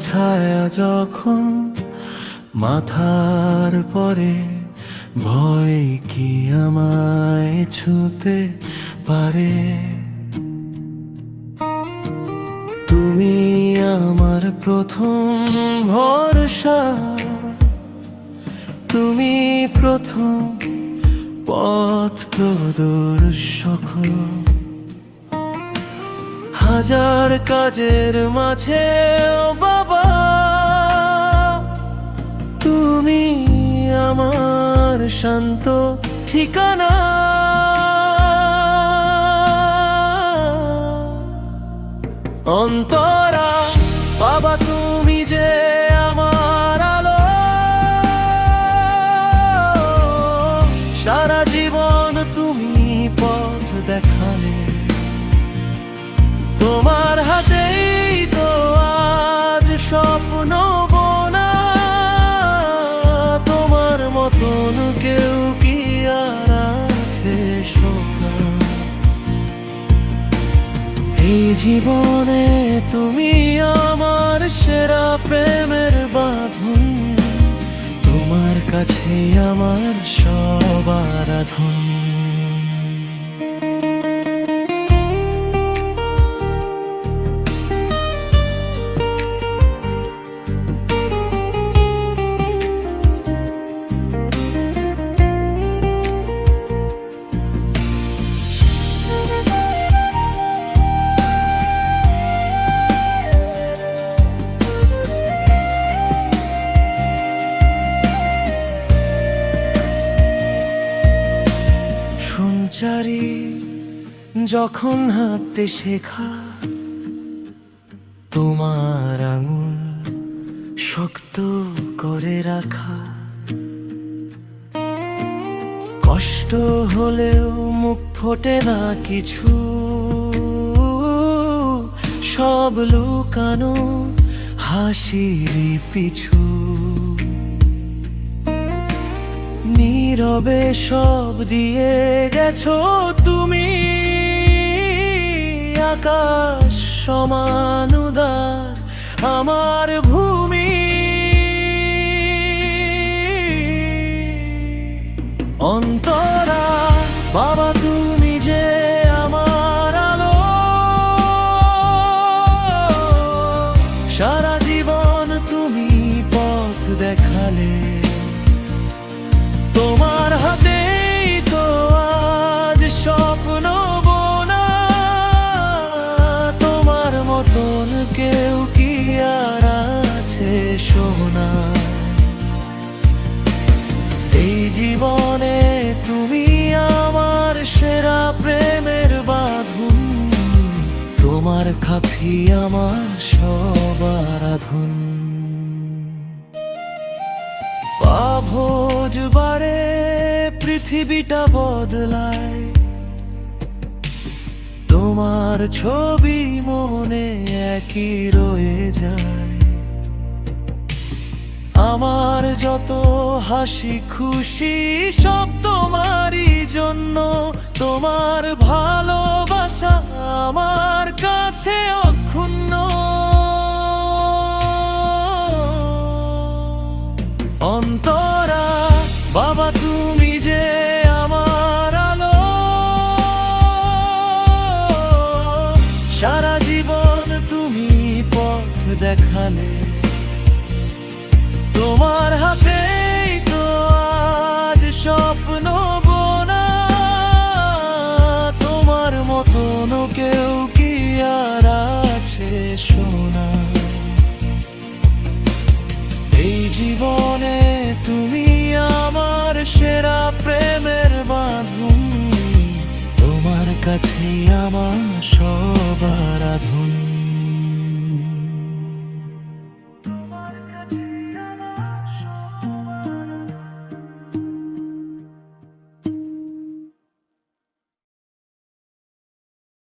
ছায়া যখন মাথার পরে ভয় কি আমায় ছুতে পারে? তুমি আমার প্রথম ভরসা, তুমি প্রথম পথ প্রদর্শক। হাজার কাজের মাঝে বাবা তুমি আমার শান্ত ঠিকানা। অন্তরা বাবা স্বপ্ন বোনা, তোমার মতন কেউ কি আর আছে সোনা? এই জীবনে তুমি আমার সেরা প্রেমের বাঁধন, তোমার কাছে আমার সব আরাধন। সঞ্চারী যখন হাঁটতে শেখা তোমার আঙুল শক্ত করে রাখা। কষ্ট হলেও মুখ ফোটে না কিছু। সব লুকানো হাসির পিছু। নীরবে সব দিয়ে গেছো তুমি। আকাশ সমানুদার আমার ভূমি প্রেমের বাঁধন, তোমার খাফি আমার সব আরাধন। পাভোজ বাড়ে, পৃথিবীটা বদলায়। তোমার ছবি মনে একই রয়ে যায়। আমার যত হাসি খুশি সব জন্য তোমার ভালোবাসা আমার কাছে অক্ষুণ্ণ। অন্তরা, বাবা, তুমি যে আমার আলো। সারা জীবন তুমি পথ দেখালে। তোমার হাতেই কাছে আমার সবার আধুন।